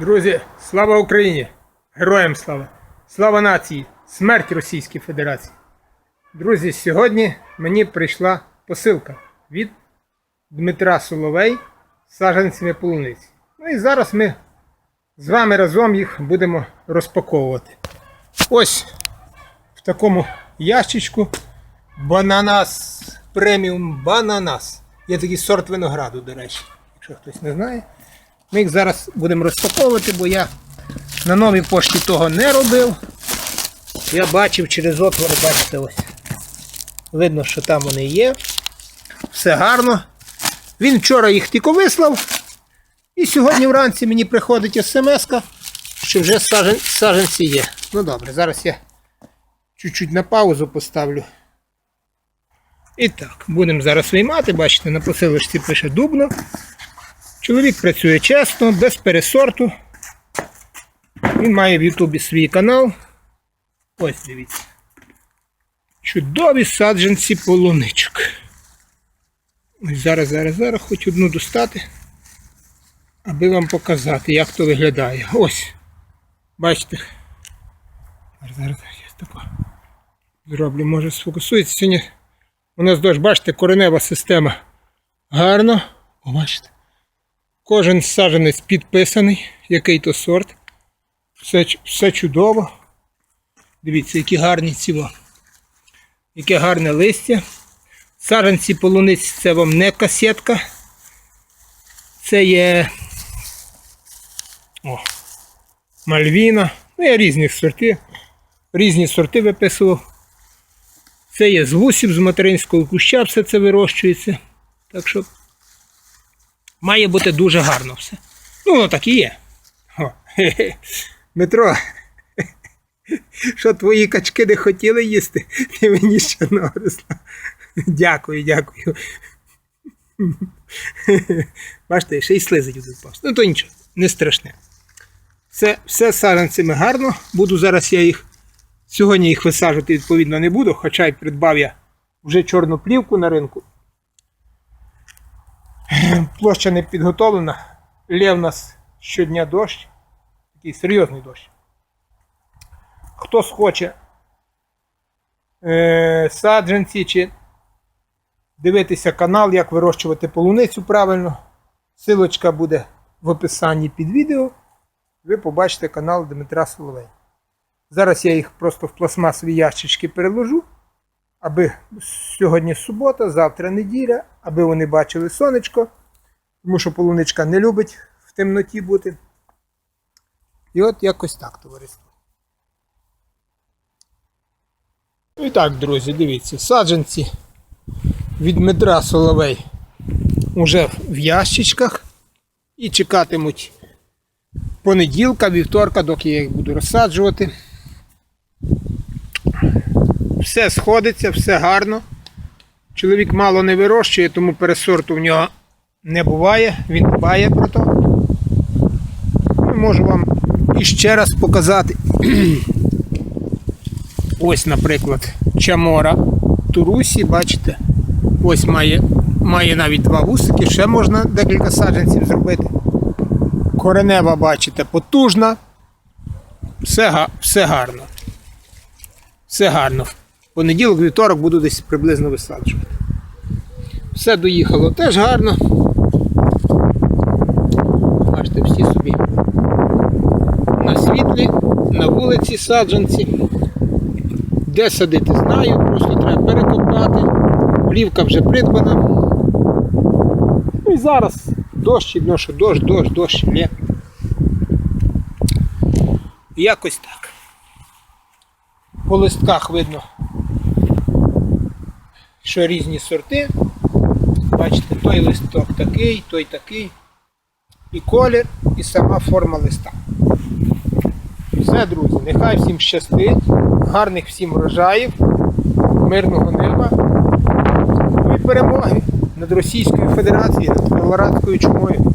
Друзі, слава Україні! Героям слава! Слава нації! Смерть Російській Федерації! Друзі, сьогодні мені прийшла посилка від Дмитра Соловей з саджанцями полуниці. Ну і зараз ми з вами разом їх будемо розпаковувати. Ось в такому ящичку бананас преміум бананас. Є такий сорт винограду, до речі, якщо хтось не знає. Ми їх зараз будемо розпаковувати, бо я на новій пошті того не робив. Я бачив через отвори, бачите, ось. Видно, що там вони є. Все гарно. Він вчора їх тільки вислав. І сьогодні вранці мені приходить смс, що вже саженці є. Ну добре, зараз я чуть-чуть на паузу поставлю. І так, будемо зараз виймати, бачите, на посилочці пише дубно. Чоловік працює чесно, без пересорту. Він має в Ютубі свій канал. Ось дивіться. Чудові саджанці полуничок. Ось зараз, зараз, зараз хоч одну достати, аби вам показати, як то виглядає. Ось. Бачите. Зараз, зараз я тако зроблю, може сфокусується. У нас дощ, бачите, коренева система. Гарно. О, бачите. Кожен саджанець підписаний, який то сорт. Все, все чудово. Дивіться, які гарні ціво. Яке гарне листя. Саджанці полуниць це вам не касетка. Це є о, мальвіна. Ну, я різні сорти. Різні сорти виписував. Це є з вусів, з материнського куща все це вирощується. Так що має бути дуже гарно все. Ну, воно так і є. О, хе-хе. Дмитро, що твої качки не хотіли їсти, ти мені ще нагризла. Дякую, дякую. Бачите, ще й слизить тут пас. Ну то нічого, не страшне. Це все з саджанцями гарно. Буду зараз я їх. Сьогодні їх висаджувати відповідно не буду, хоча й придбав я вже чорну плівку на ринку. Площа не підготовлена. Лє в нас щодня дощ. Такий серйозний дощ. Хто схоче е, саджанці чи дивитися канал, як вирощувати полуницю правильно. Силочка буде в описанні під відео. Ви побачите канал Дмитра Соловей. Зараз я їх просто в пластмасові ящички переложу, аби сьогодні субота, завтра неділя, аби вони бачили сонечко, тому що полуничка не любить в темноті бути. І от якось так, товариство. І так, друзі, дивіться, саджанці від Дмитра Соловей уже в ящичках і чекатимуть понеділка, вівторка, доки я їх буду розсаджувати. Все сходиться, все гарно. Чоловік мало не вирощує, тому пересорту в нього не буває, він дбає про то. Ну, Можу вам іще раз показати. Ось, наприклад, Чамора Турусі, бачите? Ось має, має навіть два вусики, ще можна декілька саджанців зробити. Коренева, бачите, потужна. Все, все гарно. Все гарно. Понеділок, вівторок буду десь приблизно висаджувати. Все доїхало теж гарно. Бачите, всі собі на світлі, на вулиці саджанці. Де садити, знаю, просто треба перекопати. Плівка вже придбана. Ну і зараз дощ, видно, що дощ, дощ, дощ є. Якось так. По листках видно, що різні сорти. Бачите, той листок такий, той такий. І колір, і сама форма листа. Все, друзі, нехай всім щастить, гарних всім врожаїв, мирного неба і перемоги над Російською Федерацією, над Белорадською чумою.